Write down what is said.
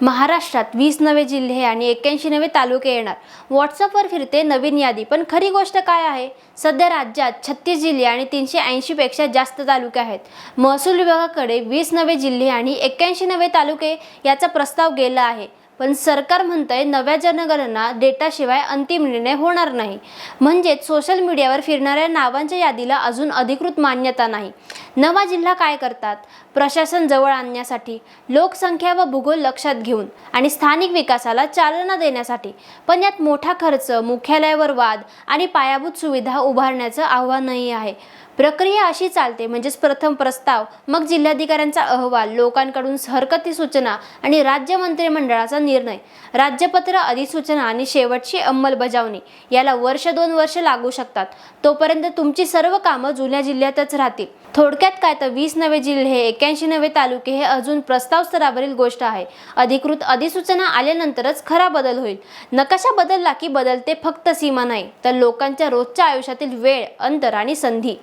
महाराष्ट्रात वीस नवे जिल्हे आणि एक्क्याऐंशी नवे तालुके येणार. व्हॉट्सअपवर फिरते नवीन यादी. पण खरी गोष्ट काय आहे? सध्या राज्यात छत्तीस जिल्हे आणि तीनशे ऐंशीपेक्षा जास्त तालुके आहेत. महसूल विभागाकडे वीस नवे जिल्हे आणि एक्क्याऐंशी नवे तालुके याचा प्रस्ताव गेला आहे. पण सरकार म्हणतंय नव्या जनगणना डेटाशिवाय अंतिम निर्णय होणार नाही. म्हणजेच सोशल मीडियावर फिरणाऱ्या नावांच्या यादीला अजून अधिकृत मान्यता नाही. नवा जिल्हा काय करतात? प्रशासन जवळ आणण्यासाठी लोकसंख्या व भूगोल लक्षात घेऊन आणि स्थानिक विकासाला चालना देण्यासाठी. पण यात मोठा खर्च मुख्यालयावर वाद आणि पायाभूत सुविधा उभारण्याचं आव्हानही आहे. प्रक्रिया अशी चालते म्हणजेच प्रथम प्रस्ताव मग जिल्हाधिकाऱ्यांचा अहवाल लोकांकडून हरकती सूचना आणि राज्य मंत्रिमंडळाचा निर्णय राज्यपत्र अधिसूचना आणि शेवटची अंमलबजावणी याला वर्ष दोन वर्ष लागू शकतात. तोपर्यंत तुमची सर्व कामं जुन्या जिल्ह्यातच राहतील. थोडक्यात काय तर वीस नवे जिल्हे एक्क्याऐंशी नवे तालुके हे अजून प्रस्ताव स्तरावरील गोष्ट आहे. अधिकृत अधिसूचना आल्यानंतरच खरा बदल होईल. नकाशा बदलला की बदलते फक्त सीमा नाही तर लोकांच्या रोजच्या आयुष्यातील वेळ अंतर आणि संधी.